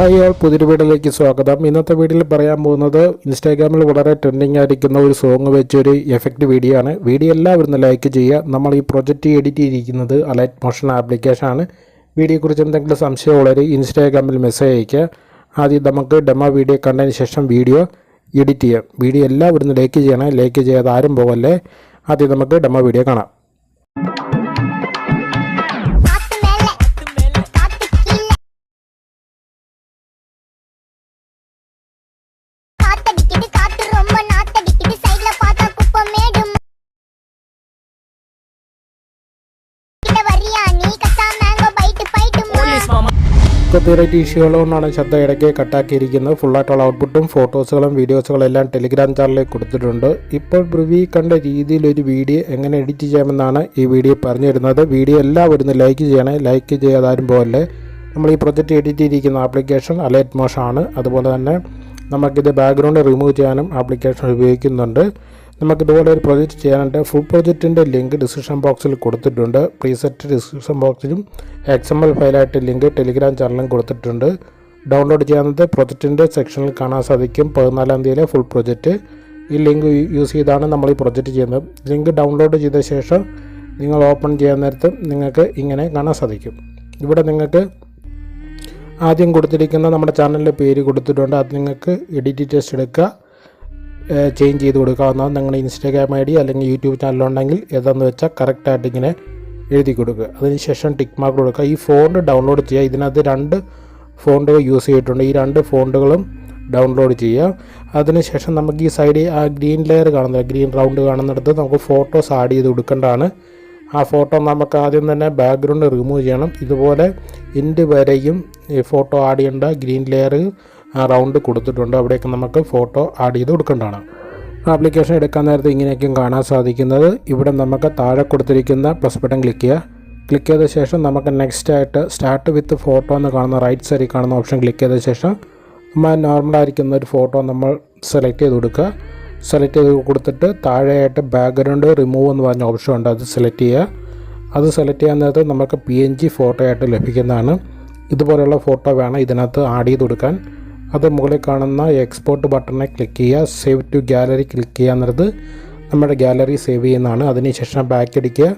Hi all പുതിയൊരു വീഡിയോയിലേക്ക് സ്വാഗതം. ഇന്നത്തെ വീഡിയോയിൽ പറയാൻ പോകുന്നത് ഇൻസ്റ്റാഗ്രാമിൽ വളരെ ട്രെൻഡിങ് ആയിരിക്കുന്ന ഒരു സോങ് വെച്ചൊരു എഫക്റ്റ് വീഡിയോ ആണ്. വീഡിയോ എല്ലാവരും ലൈക്ക് ചെയ്യുക. നമ്മൾ ഈ പ്രൊജക്റ്റ് എഡിറ്റ് ചെയ്തിരിക്കുന്നത് അലൈറ്റ് മോഷൻ ആപ്ലിക്കേഷൻ ആണ്. വീഡിയോയെക്കുറിച്ച് എന്തെങ്കിലും സംശയം സംശയമുള്ളവർ ഇൻസ്റ്റാഗ്രാമിൽ മെസ്സേജ് അയയ്ക്കുക. ആദ്യം നമുക്ക് ഡെമോ വീഡിയോ കണ്ടതിന് ശേഷം വീഡിയോ എഡിറ്റ് ചെയ്യാം. വീഡിയോ എല്ലാവരും ലൈക്ക് ചെയ്യണം. ലൈക്ക് ചെയ്യാതെ ആരും പോകല്ലേ ആദ്യം നമുക്ക് ഡെമോ വീഡിയോ കാണാം. കോപ്പിറൈറ്റ് ഇഷ്യൂകൾ കൊണ്ടാണ് ശബ്ദം ഇടയ്ക്ക് കട്ടാക്കിയിരിക്കുന്നത്. ഫുള്ളായിട്ടുള്ള ഔട്ട്പുട്ടും ഫോട്ടോസുകളും വീഡിയോസുകളും എല്ലാം ടെലിഗ്രാം ചാനലിൽ കൊടുത്തിട്ടുണ്ട്. ഇപ്പോൾ ബ്രിവി കണ്ട രീതിയിൽ ഒരു വീഡിയോ എങ്ങനെ എഡിറ്റ് ചെയ്യാമെന്നാണ് ഈ വീഡിയോ പറഞ്ഞു തരുന്നത് വീഡിയോ എല്ലാവരും ലൈക്ക് ചെയ്യണേ. ലൈക്ക് ചെയ്യാതാരും പോകല്ലേ നമ്മൾ ഈ പ്രൊജക്റ്റ് എഡിറ്റ് ചെയ്തിരിക്കുന്ന ആപ്ലിക്കേഷൻ അലേറ്റ് മോഷാണ് അതുപോലെ തന്നെ നമുക്കിത് ബാക്ക്ഗ്രൗണ്ട് റിമൂവ് ചെയ്യാനും ആപ്ലിക്കേഷൻ ഉപയോഗിക്കുന്നുണ്ട്. നമുക്കിതുപോലെ ഒരു പ്രൊജക്റ്റ് ചെയ്യാനായിട്ട് ഫുൾ പ്രൊജക്റ്റിന്റെ ലിങ്ക് ഡിസ്ക്രിപ്ഷൻ ബോക്സിൽ കൊടുത്തിട്ടുണ്ട്. പ്രീസെറ്റ് ഡിസ്ക്രിപ്ഷൻ ബോക്സിലും എക്സ് എം എൽ ഫയലായിട്ട് ലിങ്ക് ടെലിഗ്രാം ചാനലും കൊടുത്തിട്ടുണ്ട്. ഡൗൺലോഡ് ചെയ്യാവുന്നത് പ്രൊജക്റ്റിന്റെ സെക്ഷനിൽ കാണാൻ സാധിക്കും. പതിനാലാം തീയതിയിലെ ഫുൾ പ്രൊജക്റ്റ് ഈ ലിങ്ക് യൂസ് ചെയ്താണ് നമ്മൾ ഈ പ്രൊജക്റ്റ് ചെയ്യുന്നത്. ലിങ്ക് ഡൗൺലോഡ് ചെയ്ത ശേഷം നിങ്ങൾ ഓപ്പൺ ചെയ്യാൻ നേരത്ത് നിങ്ങൾക്ക് ഇങ്ങനെ കാണാൻ സാധിക്കും. ഇവിടെ നിങ്ങൾക്ക് ആദ്യം കൊടുത്തിരിക്കുന്ന നമ്മുടെ ചാനലിന്റെ പേര് കൊടുത്തിട്ടുണ്ട്. അത് നിങ്ങൾക്ക് എഡിറ്റ് ടെസ്റ്റ് എടുക്കുക. ചേഞ്ച് ചെയ്ത് കൊടുക്കാവുന്നതാണ് നിങ്ങളുടെ ഇൻസ്റ്റാഗ്രാം ഐ ഡി അല്ലെങ്കിൽ യൂട്യൂബ് ചാനലുണ്ടെങ്കിൽ ഏതാണെന്ന് വെച്ചാൽ കറക്റ്റായിട്ട് ഇങ്ങനെ എഴുതി കൊടുക്കുക. അതിനുശേഷം ടിക് മാർക്ക് കൊടുക്കുക. ഈ ഫോണ്ട് ഡൗൺലോഡ് ചെയ്യുക. ഇതിനകത്ത് രണ്ട് ഫോണ്ടുകൾ യൂസ് ചെയ്തിട്ടുണ്ട്. ഈ രണ്ട് ഫോണ്ടുകളും ഡൗൺലോഡ് ചെയ്യുക. അതിനുശേഷം നമുക്ക് ഈ സൈഡിൽ ആ ഗ്രീൻ ലെയർ കാണുന്നത് ഗ്രീൻ റൗണ്ട് കാണുന്നിടത്ത് നമുക്ക് ഫോട്ടോസ് ആഡ് ചെയ്ത് കൊടുക്കേണ്ടതാണ്. ആ ഫോട്ടോ നമുക്ക് ആദ്യം തന്നെ ബാക്ക്ഗ്രൗണ്ട് റിമൂവ് ചെയ്യണം. ഇതുപോലെ ഇൻഡ് വരെയും ഈ ഫോട്ടോ ആഡ് ചെയ്യേണ്ട ഗ്രീൻ ലെയർ റൗണ്ട് കൊടുത്തിട്ടുണ്ട്. അവിടെയൊക്കെ നമുക്ക് ഫോട്ടോ ആഡ് ചെയ്ത് കൊടുക്കേണ്ടതാണ്. ആപ്ലിക്കേഷൻ എടുക്കാൻ നേരത്തെ ഇങ്ങനെയൊക്കെയും കാണാൻ സാധിക്കുന്നത്. ഇവിടെ നമുക്ക് താഴെ കൊടുത്തിരിക്കുന്ന പ്ലസ് ബട്ടൺ ക്ലിക്ക് ചെയ്യുക. ക്ലിക്ക് ചെയ്ത ശേഷം നമുക്ക് നെക്സ്റ്റ് ആയിട്ട് സ്റ്റാർട്ട് വിത്ത് ഫോട്ടോ എന്ന് കാണുന്ന റൈറ്റ് സൈഡിൽ കാണുന്ന ഓപ്ഷൻ ക്ലിക്ക് ചെയ്ത ശേഷം നമ്മൾ നോർമലായിരിക്കുന്ന ഒരു ഫോട്ടോ നമ്മൾ സെലക്ട് ചെയ്ത് കൊടുക്കുക. സെലക്ട് ചെയ്ത് കൊടുത്തിട്ട് താഴെയായിട്ട് ബാക്ക്ഗ്രൗണ്ട് റിമൂവ് എന്ന് പറഞ്ഞ ഓപ്ഷൻ ഉണ്ട്. അത് സെലക്ട് ചെയ്യുക. അത് സെലക്ട് ചെയ്യാൻ നേരത്ത് നമുക്ക് പി എൻ ജി ഫോട്ടോ ആയിട്ട് ലഭിക്കുന്നതാണ്. ഇതുപോലെയുള്ള ഫോട്ടോ വേണം ഇതിനകത്ത് ആഡ് ചെയ്ത് കൊടുക്കാൻ. അത് മുകളിൽ കാണുന്ന എക്സ്പോർട്ട് ബട്ടണെ ക്ലിക്ക് ചെയ്യുക സേവ് ടു ഗാലറി ക്ലിക്ക് ചെയ്യുക എന്നുള്ളത് നമ്മുടെ ഗാലറി സേവ് ചെയ്യുന്നതാണ്. അതിനുശേഷം ബാക്ക് അടിക്കുക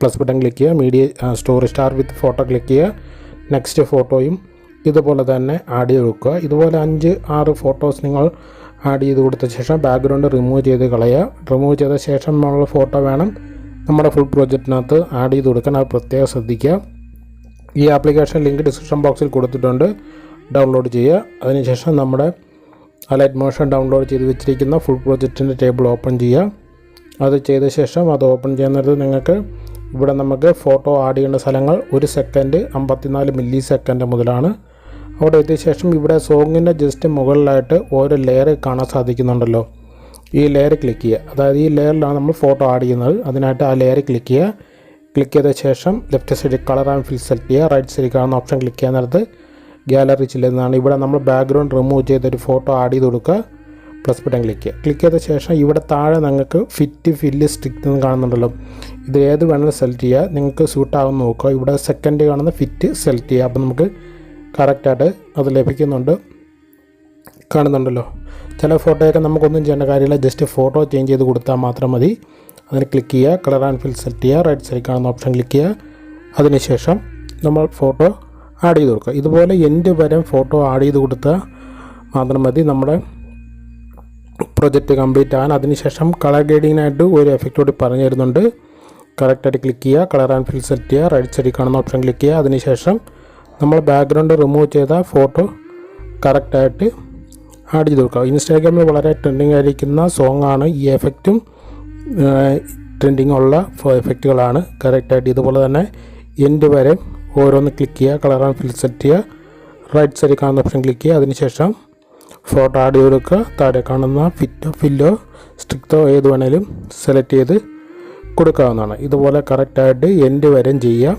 പ്ലസ് ബട്ടൺ ക്ലിക്ക് ചെയ്യുക media story star with photo click ചെയ്യുക നെക്സ്റ്റ് ഫോട്ടോയും ഇതുപോലെ തന്നെ ആഡ് ചെയ്ത് കൊടുക്കുക. ഇതുപോലെ അഞ്ച് ആറ് ഫോട്ടോസ് നിങ്ങൾ ആഡ് ചെയ്ത് കൊടുത്ത ശേഷം ബാക്ക്ഗ്രൗണ്ട് റിമൂവ് ചെയ്ത് കളയുക. റിമൂവ് ചെയ്ത ശേഷം ഉള്ള ഫോട്ടോ വേണം. നമ്മുടെ ഫുൾ പ്രോജക്റ്റിനകത്ത് ആഡ് ചെയ്ത് കൊടുക്കാൻ അത് പ്രത്യേകം ശ്രദ്ധിക്കുക. ഈ ആപ്ലിക്കേഷൻ ലിങ്ക് ഡിസ്ക്രിപ്ഷൻ ബോക്സിൽ കൊടുത്തിട്ടുണ്ട്. ഡൗൺലോഡ് ചെയ്യുക. അതിനുശേഷം നമ്മുടെ അലൈറ്റ് മോഷൻ ഡൗൺലോഡ് ചെയ്ത് വെച്ചിരിക്കുന്ന ഫുൾ പ്രൊജക്റ്റിന്റെ ടേബിൾ ഓപ്പൺ ചെയ്യുക. അത് ചെയ്ത ശേഷം അത് ഓപ്പൺ ചെയ്യുന്നത് നിങ്ങൾക്ക് ഇവിടെ നമുക്ക് ഫോട്ടോ ആഡ് ചെയ്യേണ്ട സ്ഥലങ്ങൾ ഒരു സെക്കൻഡ് അമ്പത്തിനാല് മില്ലി സെക്കൻഡ് മുതലാണ്. അവിടെ എത്തിയ ശേഷം ഇവിടെ സോങ്ങിന്റെ ജസ്റ്റ് മുകളിലായിട്ട് ഓരോ ലെയർ കാണാൻ സാധിക്കുന്നുണ്ടല്ലോ. ഈ ലെയർ ക്ലിക്ക് ചെയ്യുക. അതായത് ഈ ലെയറിലാണ് നമ്മൾ ഫോട്ടോ ആഡ് ചെയ്യുന്നത്. അതിനായിട്ട് ആ ലെയർ ക്ലിക്ക് ചെയ്യുക. ക്ലിക്ക് ചെയ്ത ശേഷം ലെഫ്റ്റ് സൈഡിൽ കളർ ആൻഡ് ഫിൽ സെലക്ട് ചെയ്യുക. റൈറ്റ് സൈഡിൽ കാണുന്ന ഓപ്ഷൻ ക്ലിക്ക് ചെയ്യാൻ നേരത്ത് ഗാലറി ചെല്ലുന്നതാണ് ഇവിടെ നമ്മൾ ബാക്ക്ഗ്രൗണ്ട് റിമൂവ് ചെയ്തൊരു ഫോട്ടോ ആഡ് ചെയ്ത് കൊടുക്കുക പ്ലസ് ബട്ടൺ ക്ലിക്ക് ചെയ്യുക. ക്ലിക്ക് ചെയ്ത ശേഷം ഇവിടെ താഴെ നിങ്ങൾക്ക് ഫിറ്റ് ഫില്ല് സ്റ്റിക്ക് എന്ന് കാണുന്നുണ്ടല്ലോ. ഇത് ഏത് വേണമെങ്കിലും സെലക്ട് ചെയ്യുക. നിങ്ങൾക്ക് സൂട്ടാകുന്ന നോക്കുക. ഇവിടെ സെക്കൻഡ് കാണുന്ന ഫിറ്റ് സെലക്ട് ചെയ്യുക. അപ്പോൾ നമുക്ക് കറക്റ്റായിട്ട് അത് ലഭിക്കുന്നുണ്ട്. കാണുന്നുണ്ടല്ലോ. ചില ഫോട്ടോയൊക്കെ നമുക്കൊന്നും ചെയ്യേണ്ട കാര്യമില്ല. ജസ്റ്റ് ഫോട്ടോ ചേഞ്ച് ചെയ്ത് കൊടുത്താൽ മാത്രം മതി. അതിന് ക്ലിക്ക് ചെയ്യുക. കളർ ആൻഡ് ഫിൽ സെലക്ട് ചെയ്യുക. റൈറ്റ് സൈഡ് കാണുന്ന ഓപ്ഷൻ ക്ലിക്ക് ചെയ്യുക. അതിനുശേഷം നമ്മൾ ഫോട്ടോ ആഡ് ചെയ്ത് കൊടുക്കുക. ഇതുപോലെ എന്റെ വരെ ഫോട്ടോ ആഡ് ചെയ്ത് കൊടുത്താൽ മാത്രം മതി. നമ്മുടെ പ്രൊജക്റ്റ് കംപ്ലീറ്റ് ആകാൻ അതിനുശേഷം കളർ ഗ്രേഡിങ്ങിനായിട്ട് ഒരു എഫക്റ്റ് കൂടി പറഞ്ഞു തരുന്നുണ്ട്. കറക്റ്റായിട്ട് ക്ലിക്ക് ചെയ്യുക. കളർ ആൻഡ് ഫിൽ സെറ്റ് ചെയ്യുക. റൈറ്റ് സൈഡിൽ കാണുന്ന ഓപ്ഷൻ ക്ലിക്ക് ചെയ്യുക. അതിനുശേഷം നമ്മൾ ബാക്ക്ഗ്രൗണ്ട് റിമൂവ് ചെയ്ത ഫോട്ടോ കറക്റ്റായിട്ട് ആഡ് ചെയ്ത് കൊടുക്കുക. ഇൻസ്റ്റാഗ്രാമിൽ വളരെ ട്രെൻഡിങ് ആയിരിക്കുന്ന സോങ് ആണ്. ഈ എഫക്റ്റും ട്രെൻഡിങ് ഉള്ള എഫക്റ്റുകളാണ് കറക്റ്റായിട്ട് ഇതുപോലെ തന്നെ എൻഡ് വരെ ഓരോന്ന് ക്ലിക്ക് ചെയ്യുക കളർ ആൻഡ് ഫിൽ സെറ്റ് ചെയ്യുക റൈറ്റ് സൈഡിൽ കാണുന്ന ഓപ്ഷൻ ക്ലിക്ക് ചെയ്യുക അതിനുശേഷം ഫോട്ടോ ആഡ് ചെയ്ത് കൊടുക്കുക താഴെ കാണുന്ന ഫിറ്റോ ഫില്ലോ സ്ട്രിക്റ്റോ ഏത് വേണേലും സെലക്ട് ചെയ്ത് കൊടുക്കാവുന്നതാണ്. ഇതുപോലെ കറക്റ്റായിട്ട് എൻഡ് വരെയും ചെയ്യുക.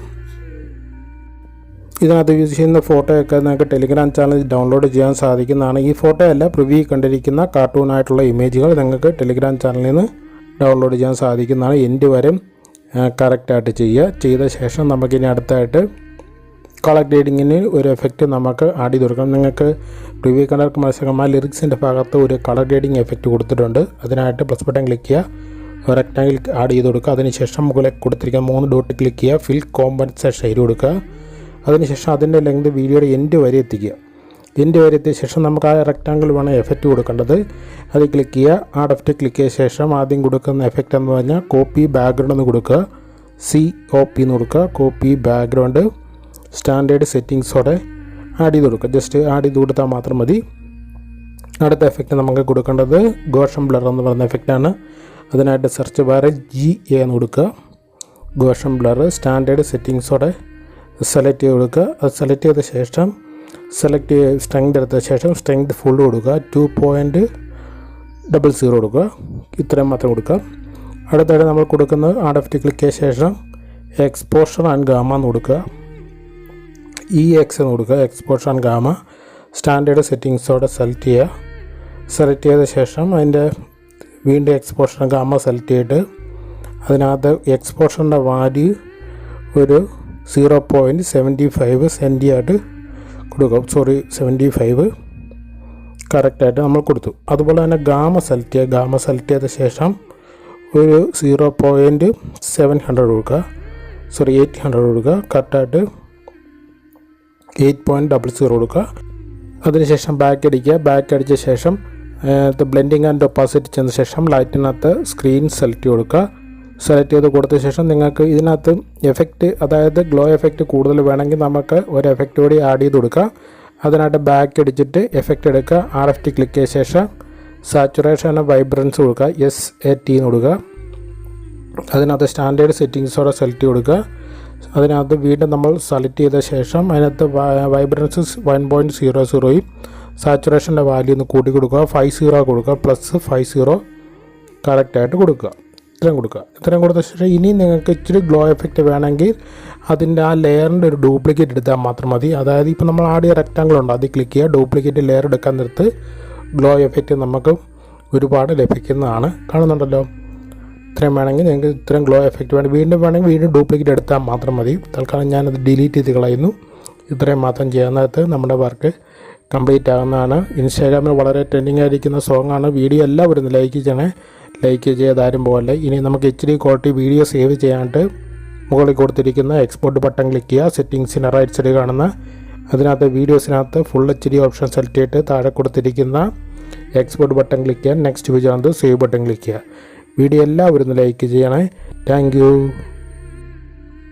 ഇതിനകത്ത് യൂസ് ചെയ്യുന്ന ഫോട്ടോയൊക്കെ നിങ്ങൾക്ക് ടെലിഗ്രാം ചാനൽ ഡൗൺലോഡ് ചെയ്യാൻ സാധിക്കുന്നതാണ്. ഈ ഫോട്ടോ അല്ല പ്രിവ്യൂ കണ്ടിരിക്കുന്ന കാർട്ടൂണായിട്ടുള്ള ഇമേജുകൾ നിങ്ങൾക്ക് ടെലിഗ്രാം ചാനലിൽ നിന്ന് ഡൗൺലോഡ് ചെയ്യാൻ സാധിക്കുന്നതാണ്. എൻഡ് വരെ കറക്റ്റായിട്ട് ചെയ്യുക. ചെയ്ത ശേഷം നമുക്കിനി അടുത്തായിട്ട് കളർ ഗ്രേഡിങ്ങിന് ഒരു എഫക്റ്റ് നമുക്ക് ആഡ് ചെയ്ത് കൊടുക്കാം നിങ്ങൾക്ക് പ്രിവ്യൂ കണ്ടർക്ക് മനസ്സിലാക്കാം ലിറിക്സിന്റെ ഭാഗത്ത് ഒരു കളർ ഗ്രേഡിങ് എഫക്റ്റ് കൊടുത്തിട്ടുണ്ട്. അതിനായിട്ട് പ്ലസ് ബട്ടൺ ക്ലിക്ക് ചെയ്യുക. റെക്ടാങ്കിൾ ആഡ് ചെയ്ത് കൊടുക്കുക. അതിനുശേഷം മുകളിൽ കൊടുത്തിരിക്കുന്ന മൂന്ന് ഡോട്ട് ക്ലിക്ക് ചെയ്യുക. ഫിൽ കോമ്പൻസേഷൻ ചെയ്ത് കൊടുക്കുക. അതിനുശേഷം അതിന്റെ ലെങ്ത് വീഡിയോയുടെ എൻഡ് വരെ എത്തിക്കുക. എൻഡ് വരെ എത്തിയ ശേഷം നമുക്ക് ആ റെക്ടാങ്കിൾ വേണം എഫക്റ്റ് കൊടുക്കേണ്ടത്. അത് ക്ലിക്ക് ചെയ്യുക. ആ ഡെഫ്റ്റ് ക്ലിക്ക് ചെയ്ത ശേഷം ആദ്യം കൊടുക്കുന്ന എഫക്റ്റ് എന്ന് പറഞ്ഞാൽ കോപ്പി ബാക്ക്ഗ്രൗണ്ട് എന്ന് കൊടുക്കുക. സി ഒ പി എന്ന് കൊടുക്കുക. കോപ്പി ബാക്ക്ഗ്രൗണ്ട് സ്റ്റാൻഡേർഡ് സെറ്റിങ്സോടെ ആഡ് ചെയ്ത് കൊടുക്കുക ജസ്റ്റ് ആഡ് ചെയ്ത് കൊടുത്താൽ മാത്രം മതി. അടുത്ത എഫക്റ്റ് നമുക്ക് കൊടുക്കേണ്ടത് ഗോഷം ബ്ലർ എന്ന് പറയുന്ന എഫക്റ്റാണ് അതിനായിട്ട് സെർച്ച് ബാറിൽ ജി എ എന്ന് കൊടുക്കുക. ഗോഷം ബ്ലർ സ്റ്റാൻഡേർഡ് സെറ്റിങ്സോടെ സെലക്ട് ചെയ്ത് കൊടുക്കുക. അത് സെലക്ട് ചെയ്ത ശേഷം സെലക്ട് ചെയ്ത് സ്ട്രെങ്ത് എടുത്ത ശേഷം സ്ട്രെങ്ത് ഫുൾ കൊടുക്കുക. ടു പോയിന്റ് ഡബിൾ സീറോ കൊടുക്കുക. ഇത്രയും മാത്രം കൊടുക്കുക. അടുത്തായിട്ട് നമ്മൾ കൊടുക്കുന്ന ആഡ് ഡെഫ്റ്റ് ക്ലിക്ക് ചെയ്ത ശേഷം എക്സ്പോഷർ ആൻഡ് ഗാമ എന്ന് കൊടുക്കുക. ഇ എക്സ് എന്ന് കൊടുക്കുക. എക്സ്പോർട്ട് ആൻഡ് ഗാമ സ്റ്റാൻഡേർഡ് സെറ്റിങ്സോടെ സെലക്ട് ചെയ്യുക. സെലക്ട് ചെയ്ത ശേഷം അതിന്റെ വീണ്ടും എക്സ്പോഷർ ഗാമ സെലക്ട് ചെയ്തിട്ട് അതിനകത്ത് എക്സ്പോഷറിന്റെ വാല്യൂ ഒരു സീറോ പോയിന്റ് സെവന്റി ഫൈവ് സെന്റി ആയിട്ട് കൊടുക്കും സോറി സെവന്റി ഫൈവ് കറക്റ്റായിട്ട് നമ്മൾ കൊടുത്തു. അതുപോലെ തന്നെ ഗാമ സെലക്ട് ചെയ്യുക. ഗാമ സെലക്ട് ചെയ്ത ശേഷം ഒരു സീറോ പോയിന്റ് സെവൻ ഹൺഡ്രഡ് കൊടുക്കുക. സോറി എയ്റ്റ് ഹൺഡ്രഡ് കൊടുക്കുക. കറക്റ്റായിട്ട് എയ്റ്റ് പോയിന്റ് ഡബിൾ സീറോ കൊടുക്കുക. അതിനുശേഷം ബാക്ക് അടിക്കുക. ബാക്ക് അടിച്ച ശേഷം ബ്ലെൻഡിങ് ആൻഡ് ഒപ്പാസിറ്റി ചെന്ന ശേഷം ലൈറ്റിനകത്ത് സ്ക്രീൻ സെലക്ട് കൊടുക്കുക. സെലക്ട് ചെയ്ത് കൊടുത്ത ശേഷം നിങ്ങൾക്ക് ഇതിനകത്ത് എഫക്റ്റ് അതായത് ഗ്ലോ എഫക്റ്റ് കൂടുതൽ വേണമെങ്കിൽ നമുക്ക് ഒരു എഫക്റ്റ് കൂടി ആഡ് ചെയ്ത് കൊടുക്കുക. അതിനായിട്ട് ബാക്ക് അടിച്ചിട്ട് എഫക്റ്റ് എടുക്കുക. ആർ എഫ് ടി ക്ലിക്ക് ചെയ്ത ശേഷം സാച്ചുറേഷൻ ആൻഡ് വൈബ്രൻസ് കൊടുക്കുക. എസ് എ ടി എന്ന് കൊടുക്കുക. അതിനകത്ത് സ്റ്റാൻഡേർഡ് സെറ്റിങ്സോടെ സെലക്ട് കൊടുക്കുക. അതിനകത്ത് വീണ്ടും നമ്മൾ സെലക്ട് ചെയ്ത ശേഷം അതിനകത്ത് വൈബ്രൻസ് വൺ പോയിന്റ് സീറോ സീറോയും സാച്ചുറേഷന്റെ വാല്യൂ ഒന്ന് കൂട്ടി കൊടുക്കുക. ഫൈവ് സീറോ കൊടുക്കുക. പ്ലസ് ഫൈവ് സീറോ കറക്റ്റായിട്ട് കൊടുക്കുക. ഇത്രയും കൊടുക്കുക. ഇത്രയും കൊടുത്ത ശേഷം ഇനി നിങ്ങൾക്ക് ഇച്ചിരി ഗ്ലോ എഫക്റ്റ് വേണമെങ്കിൽ അതിന്റെ ആ ലെയറിന്റെ ഒരു ഡ്യൂപ്ലിക്കേറ്റ് എടുത്താൽ മാത്രം മതി. അതായത് ഇപ്പോൾ നമ്മൾ ആടിയ റെക്റ്റാങ്കിൾ ഉണ്ട്. അതിൽ ക്ലിക്ക് ചെയ്യുക. ഡ്യൂപ്ലിക്കേറ്റ് ലെയർ എടുക്കാൻ നിർത്ത് ഗ്ലോ എഫക്റ്റ് നമുക്ക് ഒരുപാട് ലഭിക്കുന്നതാണ്. കാണുന്നുണ്ടല്ലോ? ഇത്രയും വേണമെങ്കിൽ നിങ്ങൾക്ക് ഇത്രയും ഗ്ലോ എഫക്റ്റ് വേണം. വീണ്ടും വേണമെങ്കിൽ വീണ്ടും ഡ്യൂപ്ലിക്കേറ്റ് എടുത്താൽ മാത്രം മതി. തൽക്കാലം ഞാനത് ഡിലീറ്റ് ചെയ്ത് കളയുന്നു. ഇത്രയും മാത്രം ചെയ്യാനകത്ത് നമ്മുടെ വർക്ക് കംപ്ലീറ്റ് ആകുന്നതാണ് ഇൻസ്റ്റാഗ്രാമിൽ വളരെ ട്രെൻഡിങ് ആയിരിക്കുന്ന സോങ്ങാണ് വീഡിയോ എല്ലാവരും ലൈക്ക് ചെയ്യണേ. ലൈക്ക് ചെയ്താരും പോലെ ഇനി നമുക്ക് H D quality video save ചെയ്യാനായിട്ട് മുകളിൽ കൊടുത്തിരിക്കുന്ന എക്സ്പോർട്ട് ബട്ടൺ ക്ലിക്ക് ചെയ്യുക. സെറ്റിങ്സിന് റൈറ്റ് സൈഡ് കാണുന്ന അതിനകത്ത് വീഡിയോസിനകത്ത് full H D option select ചെയ്തിട്ട് താഴെ കൊടുത്തിരിക്കുന്ന എക്സ്പോർട്ട് ബട്ടൺ ക്ലിക്ക് ചെയ്യുക next page save button click ചെയ്യുക. വീഡിയോ എല്ലാവരും ലൈക്ക് ചെയ്യണേ. താങ്ക്